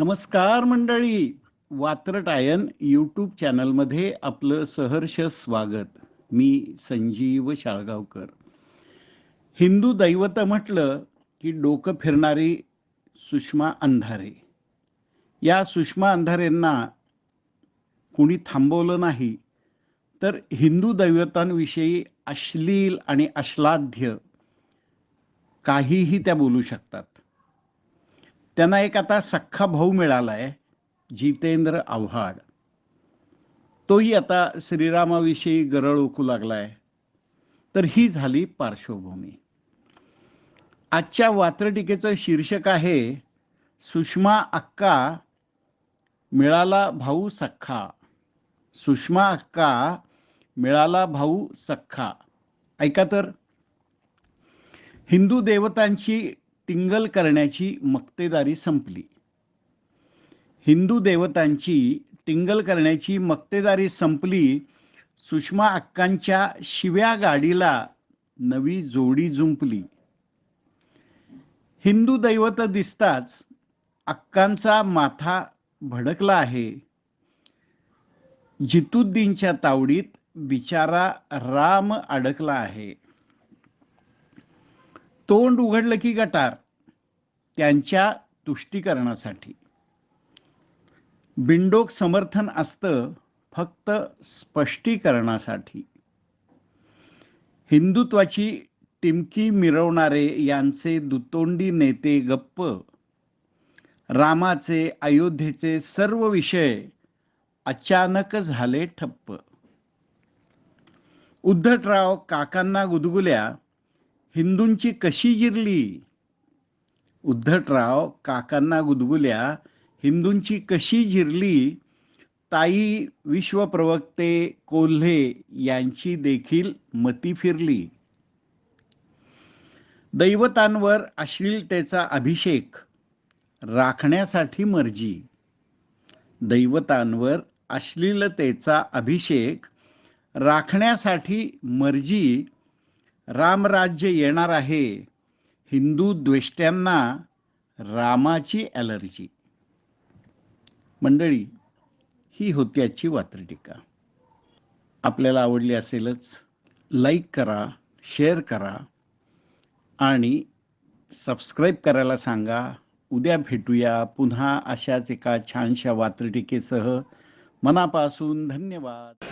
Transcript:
नमस्कार मंडळी. वात्रटायन यूट्यूब चॅनलमध्ये आपलं सहर्ष स्वागत. मी संजीव शाळगावकर. हिंदू दैवत म्हटलं की डोकं फिरणारी सुषमा अंधारे. या सुषमा अंधारेंना कुणी थांबवलं नाही तर हिंदू दैवतांविषयी अश्लील आणि अश्लाध्य काहीही त्या बोलू शकतात. त्यांना एक आता सख्खा भाऊ मिळाला आहे जितेंद्र आव्हाड. तोही आता श्रीरामाविषयी गरळ ओकू लागलाय. तर ही झाली पार्श्वभूमी. आजच्या वात्रटिकेचं शीर्षक आहे सुषमा अक्का मिळाला भाऊ सख्खा. सुषमा अक्का मिळाला भाऊ सख्खा. ऐका तर. हिंदू देवतांची टिंगल करण्याची मक्तेदारी संपली. हिंदू देवतांची टिंगल करण्याची मक्तेदारी संपली. सुषमा अक्कांच्या शिव्या गाडीला नवी जोडी जुंपली. हिंदू दैवत दिसताच अक्कांचा माथा भडकला आहे. जितुद्दीनच्या तावडीत बिचारा राम अडकला आहे. तोंड उघडलं की गटार. त्यांच्या तुष्टीकरणासाठी. बिंडोक समर्थन असतं फक्त स्पष्टीकरणासाठी. हिंदुत्वाची टिमकी मिरवणारे यांचे दुतोंडी नेते गप्प. रामाचे अयोध्येचे सर्व विषय अचानक झाले ठप्प. उद्धटराव काकांना गुदगुल्या हिंदूंची कशी जिरली? उद्धटराव काकांना गुदगुल्या हिंदूंची कशी जिरली? ताई विश्वप्रवक्ते कोल्हे यांची देखील मती फिरली. दैवतांवर अश्लीलतेचा अभिषेक राखण्यासाठी मर्जी. दैवतांवर अश्लीलतेचा अभिषेक राखण्यासाठी मर्जी रामराज्य येणार आहे. हिंदू द्वेष्ट्यांना रामाची ॲलर्जी मंडळी ही होती आजची वात्रटिका आपल्याला आवडली असेलच लाईक करा शेअर करा आणि सबस्क्राईब करायला सांगा. उद्या भेटूया पुन्हा अशाच एका छानशा वात्रटिकेसह मनापासून धन्यवाद.